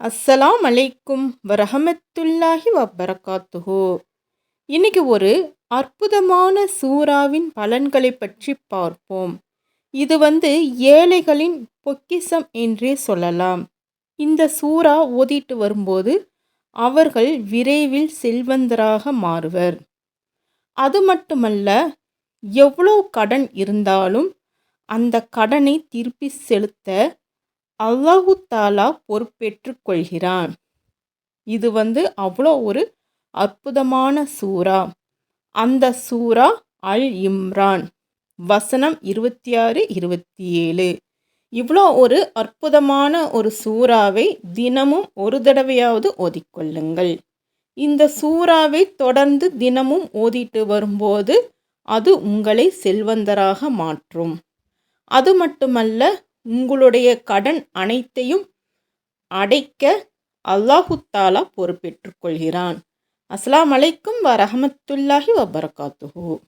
அஸ்ஸலாம் அலைக்கும் வரஹமத்துல்லாஹி வபரகாத்துஹோ இன்னைக்கு ஒரு அற்புதமான சூறாவின் பலன்களை பற்றி பார்ப்போம். இது வந்து ஏழைகளின் பொக்கிசம் என்றே சொல்லலாம். இந்த சூறா ஓதிட்டு வரும்போது அவர்கள் விரைவில் செல்வந்தராக மாறுவர். அது மட்டுமல்ல எவ்வளோ கடன் இருந்தாலும் அந்த கடனை திருப்பி செலுத்த அல்லாஹு தாலா பொறுப்பேற்று கொள்கிறான். இது வந்து அவ்வளோ ஒரு அற்புதமான சூறா. அந்த சூறா அல் இம்ரான் வசனம் இருபத்தி ஆறு இருபத்தி ஏழு இவ்வளோ ஒரு அற்புதமான ஒரு சூறாவை தினமும் ஒரு தடவையாவது ஓதிக்கொள்ளுங்கள். இந்த சூறாவை தொடர்ந்து தினமும் ஓதிட்டு வரும்போது அது உங்களை செல்வந்தராக மாற்றும். அது மட்டுமல்ல உங்களுடைய கடன் அனைத்தையும் அடைக்க அல்லாஹு தாலா பொறுப்பேற்றுக்கொள்கிறான். அஸ்லாம் அலைக்கும் வரஹமத்துல்லாஹி வபரகாத்துஹூ.